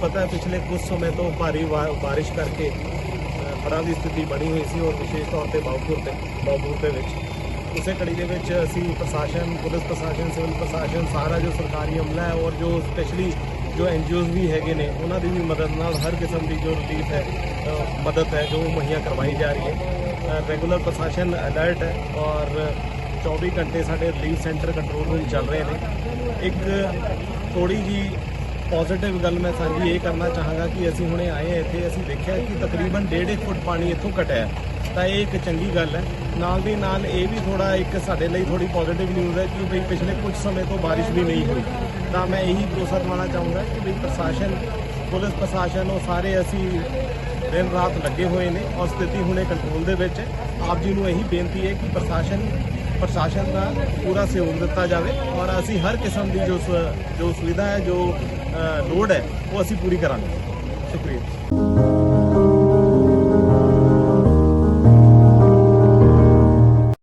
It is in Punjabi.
ਪਤਾ ਪਿਛਲੇ ਕੁਝ ਸਮੇਂ ਤੋਂ ਭਾਰੀ ਵਾ- ਬਾਰਿਸ਼ ਕਰਕੇ ਅ, ਹੜ੍ਹਾਂ ਦੀ ਸਥਿਤੀ ਬਣੀ ਹੋਈ ਸੀ ਔਰ ਵਿਸ਼ੇਸ਼ ਤੌਰ ਤੇ ਬਾਉਪੁਰ ਤੇ ਬਾਉਪੁਰ ਦੇ ਵਿੱਚ। ਉਸੇ ਕੜੀ ਦੇ ਵਿੱਚ ਅਸੀਂ ਪ੍ਰਸ਼ਾਸਨ ਪੁਲਿਸ ਪ੍ਰਸ਼ਾਸਨ ਸਿਵਲ ਪ੍ਰਸ਼ਾਸਨ ਸਾਰਾ ਜੋ ਸਰਕਾਰੀ ਅਮਲਾ ਹੈ ਔਰ ਜੋ ਸਪੈਸ਼ਲੀ ਜੋ ਐਨਜੀਓਜ਼ ਵੀ ਹੈਗੇ ਨੇ ਉਹਨਾਂ ਦੀ ਵੀ ਮਦਦ ਨਾਲ ਹਰ ਕਿਸਮ ਦੀ ਜੋ ਰਿਲੀਫ ਹੈ ਮਦਦ ਹੈ ਜੋ ਮੁਹੱਈਆ ਕਰਵਾਈ ਜਾ ਰਹੀ ਹੈ। ਰੈਗੂਲਰ ਪ੍ਰਸ਼ਾਸਨ ਅਲਰਟ ਹੈ ਔਰ 24 ਘੰਟੇ ਸਾਡੇ ਰਿਲੀਫ ਸੈਂਟਰ ਕੰਟਰੋਲ ਰੂਮ ਚੱਲ ਰਹੇ ਨੇ। ਇੱਕ ਥੋੜੀ ਜੀ ਪੋਜ਼ਿਟਿਵ ਗੱਲ ਮੈਂ ਸਾਂਝੀ ਇਹ ਕਰਨਾ ਚਾਹਾਂਗਾ ਕਿ ਅਸੀਂ ਹੁਣੇ ਆਏ ਹਾਂ ਇੱਥੇ, ਅਸੀਂ ਦੇਖਿਆ ਕਿ ਤਕਰੀਬਨ 1.5 ਫੁੱਟ ਪਾਣੀ ਇੱਥੋਂ ਘਟਿਆ ਤਾਂ ਇਹ ਇੱਕ ਚੰਗੀ ਗੱਲ ਹੈ। ਨਾਲ ਦੀ ਨਾਲ ਇਹ ਵੀ ਥੋੜਾ ਇੱਕ ਸਾਡੇ ਲਈ ਥੋੜੀ ਪੋਜ਼ਿਟਿਵ ਨਿਊਜ਼ ਹੈ ਕਿ ਵੀ ਪਿਛਲੇ ਕੁਝ ਸਮੇਂ ਤੋਂ ਬਾਰਿਸ਼ ਵੀ ਨਹੀਂ ਹੋਈ। ਤਾਂ ਮੈਂ ਇਹੀ ਭਰੋਸਾ ਦਿਵਾਉਣਾ ਚਾਹੂੰਗਾ ਕਿ ਵੀ ਪ੍ਰਸ਼ਾਸਨ, ਪੁਲਿਸ ਪ੍ਰਸ਼ਾਸਨ ਉਹ ਸਾਰੇ ਅਸੀਂ ਦਿਨ ਰਾਤ ਲੱਗੇ ਹੋਏ ਨੇ। ਔਰ ਸਥਿਤੀ ਹੁਣੇ ਕੰਟਰੋਲ ਦੇ ਵਿੱਚ ਆਪ ਜੀ ਨੂੰ ਇਹੀ ਬੇਨਤੀ ਹੈ ਕਿ ਪ੍ਰਸ਼ਾਸਨ ਪ੍ਰਸ਼ਾਸਨ ਦਾ ਪੂਰਾ ਸਹਿਯੋਗ ਦਿੱਤਾ ਜਾਵੇ ਔਰ ਅਸੀਂ ਹਰ ਕਿਸਮ ਦੀ ਜੋ ਜੋ ਸੁਵਿਧਾ ਹੈ, ਜੋ ਲੋੜ ਹੈ, ਉਹ ਅਸੀਂ ਪੂਰੀ ਕਰਾਂਗੇ। ਸ਼ੁਕਰੀਆ